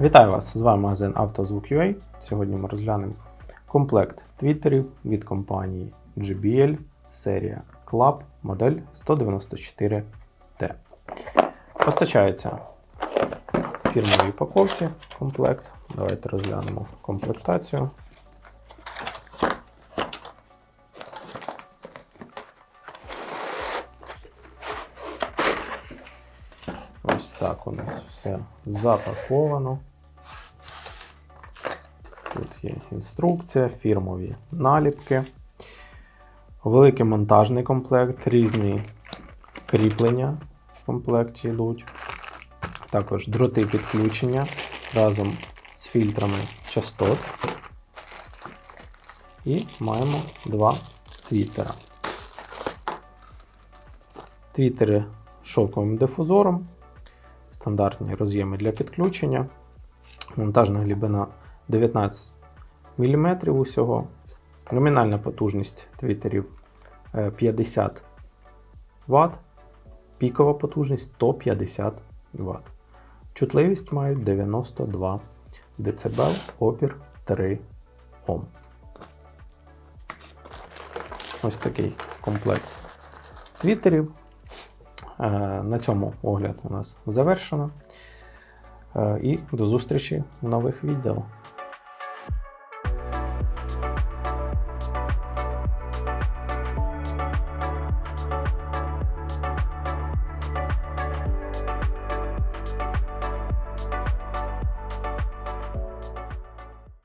Вітаю вас! З вами магазин «Автозвук.UA». Сьогодні ми розглянемо комплект твіттерів від компанії JBL серія Club модель 194T. Постачається в фірмовій упаковці комплект. Давайте розглянемо комплектацію. Так у нас все запаковано. Тут є інструкція, фірмові наліпки, великий монтажний комплект, різні кріплення в комплекті йдуть. Також дроти підключення разом з фільтрами частот. І маємо два твіттера. Твіттери з шовковим дифузором, стандартні роз'єми для підключення, монтажна глибина 19 мм усього. Номінальна потужність твіттерів е, 50 Вт, пікова потужність 150 Вт. Чутливість мають 92 дБ, опір 3 Ом. Ось такий комплект твіттерів. Е, На цьому огляд у нас завершено. Е, І до зустрічі в нових відео.